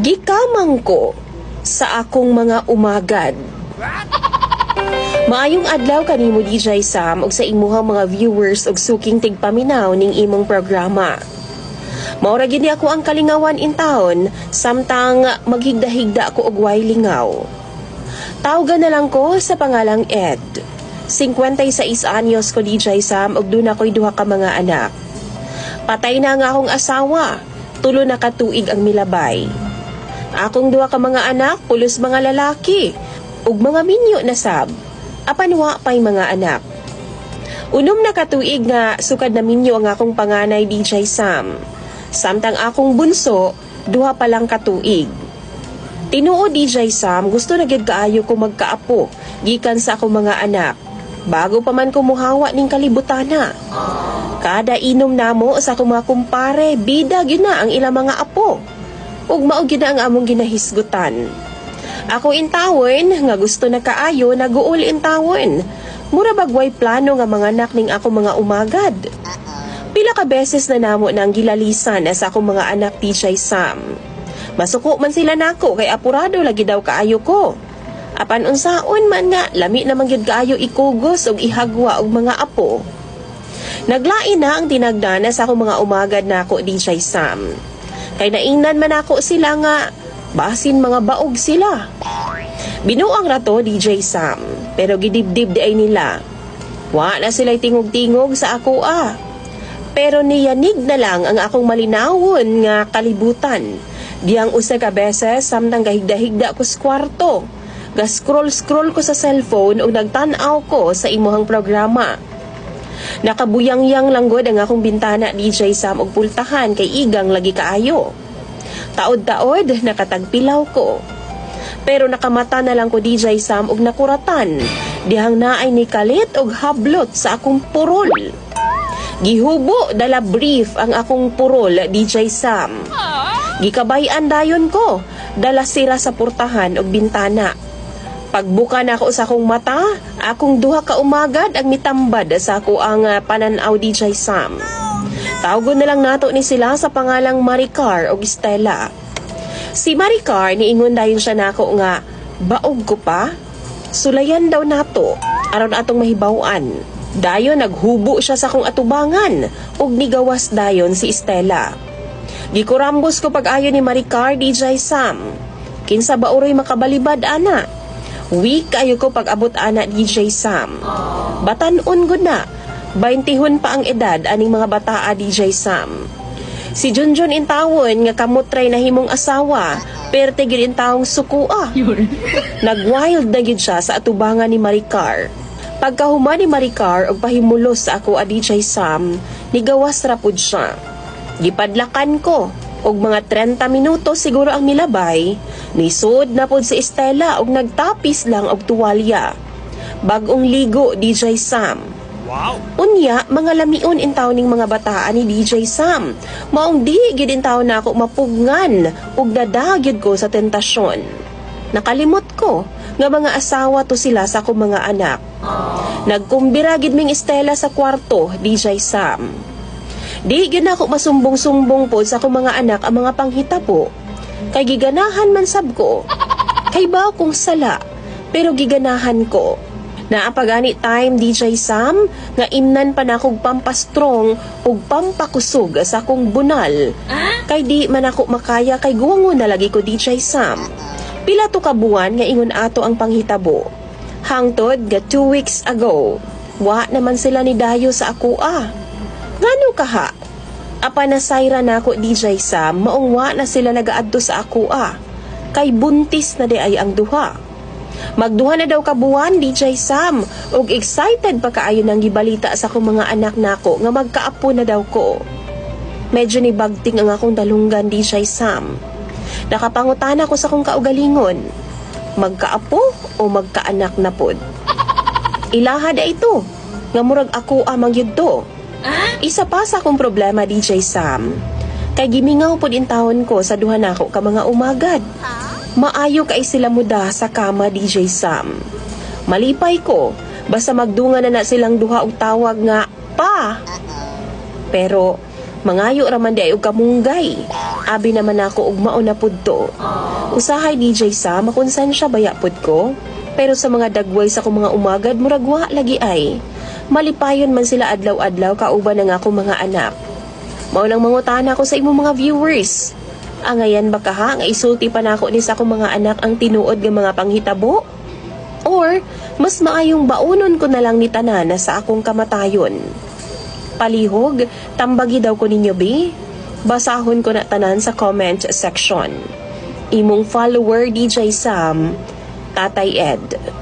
Gikamang ko sa akong mga umagad. Maayong adlaw kanimo DJ Sam ug sa imuhang mga viewers ug suking tigpaminaw ning imong programa. Maura gid ako ang kalingawan in town samtang maghigda-higda ko og way lingaw. Tawgan na lang ko sa pangalang Ed. 56 anyos ko DJ Sam ug doon ako'y duha ka mga anak. Patay na nga akong asawa. Tulo na katuig ang milabay. Akong duha ka mga anak, pulos mga lalaki. Ug mga minyo na sab. Apan wa pay mga anak. Unom na katuig nga sukad na minyo ang akong panganay DJ Sam. Samtang akong bunso, duha pa lang katuig. Tinuo DJ Sam, gusto na gid kaayo ko magkaapo gikan sa akong mga anak. Bago pa man ko muhawa ning kalibutana. Kada inom namo sa akong mga kumpare, bida gyud na ang ilang mga apo. Ug mao gyud na ang among ginahisgutan. Ako intawon nga gusto na kaayo naguol intawon. Mura bagway plano nga mga anak ning ako mga umagad. Pila ka beses na namo nang gilalisan sa akong mga anak DJ Sam. Masuko man sila nako kay apurado lagi daw kaayo ko. Apan unsaon man nga lami naman gyud kaayo ikugos og ihagwa og mga apo. Naglain na ang tinagdana sa akong mga umagad nako DJ Sam. Kay naingnan man ako sila nga basin mga baog sila. Binuang rato DJ Sam, pero gidibdib di ay nila. Wa na sila'y tingog-tingog sa ako ah. Pero niyanig na lang ang akong malinawon nga kalibutan. Diyang usa ka beses samtang gahigda-higda ko sa kwarto. Ga-scroll-scroll ko sa cellphone ug nagtan-aw ko sa imuhang programa. Nakabuyang-yang lang gud ang akong bintana DJ Sam og pultahan kay igang lagi kaayo. Taod-taod nakatagpilaw ko. Pero nakamata na lang ko DJ Sam og nakuratan. Dihang naay ni kalit og hablot sa akong purol. Gihubo dala brief ang akong purol DJ Sam. Gikabayan dayon ko, dala sira sa portahan og bintana. Pagbuka na ako sa akong mata, akong duha ka umagad ang mitambad sa ako ang ah, pananaw DJ Sam. Tawgon na lang nato ni sila sa pangalang Maricar o Stella. Si Maricar niingon dayon siya nako nga, baog ko pa? Sulayan daw nato, aron atong mahibawan. Dayon naghubo siya sa akong atubangan ug nigawas dayon si Stella. Gikurambos ko pag-ayo ni Maricar DJ Sam. Kinsa ba uroy makabalibad ana? Weak kayo ko pag-abot ana DJ Sam. Batanon gud na. 20 pa ang edad aning mga bataa DJ Sam. Si Junjun intawon nga kamutray na himong asawa, perte gid intawong sukua. Nagwild na gid siya sa atubangan ni Maricar. Pagkahuma ni Maricar og pahimulos sa ako a DJ Sam, nigawas ra pud siya. Gipadlakan ko og mga 30 minuto siguro ang milabay, nisod na pod si Estela og nagtapis lang og tuwalya. Bagong ligo DJ Sam. Unya, mga lamion in ning mga bataan ni DJ Sam. Maong di gid in na ako mapugnan ug nadagyod ko sa tentasyon. Nakalimot ko nga mga asawa to sila sa akong mga anak. Nagkumbira gid ming Estela sa kwarto, DJ Sam. Di gyud ako masumbong-sumbong po sa akong mga anak ang mga panghitabo. Kay giganahan man sab ko. Kay ba akong sala, pero giganahan ko. Naapagani time DJ Sam nga imnan pa nakog pampastrong ug pampakusog sa akong bunal. Kay di man ako makaya kay guwangon na lagi ko DJ Sam. Pila to ka buwan nga ingon ato ang panghitabo. Hangtod nga two weeks ago. Wa naman sila ni Dayo sa ako ah. Ngano kaha? Apa na sayra na ako DJ Sam, maong wa na sila nagaadto sa ako ah. Kay buntis na di ay ang duha. Magduha na daw kabuwan DJ Sam ug excited pa kaayo nang gibalita sa akong mga anak nako nga magkaapo na daw ko. Medyo ni bagting ang akong dalunggan DJ Sam. Nakapangutana ko sa akong kaugalingon. Magkaapo o magkaanak na pod? Ilaha da ito. Nga murag ako amang yun to. Isa pa sa akong problema DJ Sam. Kay gimingaw pod in taon ko sa duha nako ka mga umagad. Maayo kay sila muda sa kama DJ Sam. Malipay ko, basta magdunga na na silang duha og tawag nga pa. Pero Mangayo raman di ay og kamunggay. Abi naman ako og mao na pudto. Usahay DJ Sam, makunsan siya baya pud ko. Pero sa mga dagway sa kong mga umagad, muragwa lagi ay. Malipayon man sila adlaw-adlaw kauban ng ako mga anak. Mao nang mangutana ko sa imong mga viewers. Angayan ba ka ha, nga isulti pa na ako ni sa akong mga anak ang tinuod ng mga panghitabo? Or, mas maayong baunon ko na lang ni Tanana sa akong kamatayon. Palihog, tambagi daw ko ninyo, B. Basahon ko na tanan sa comment section. Imong follower DJ Sam, Tatay Ed.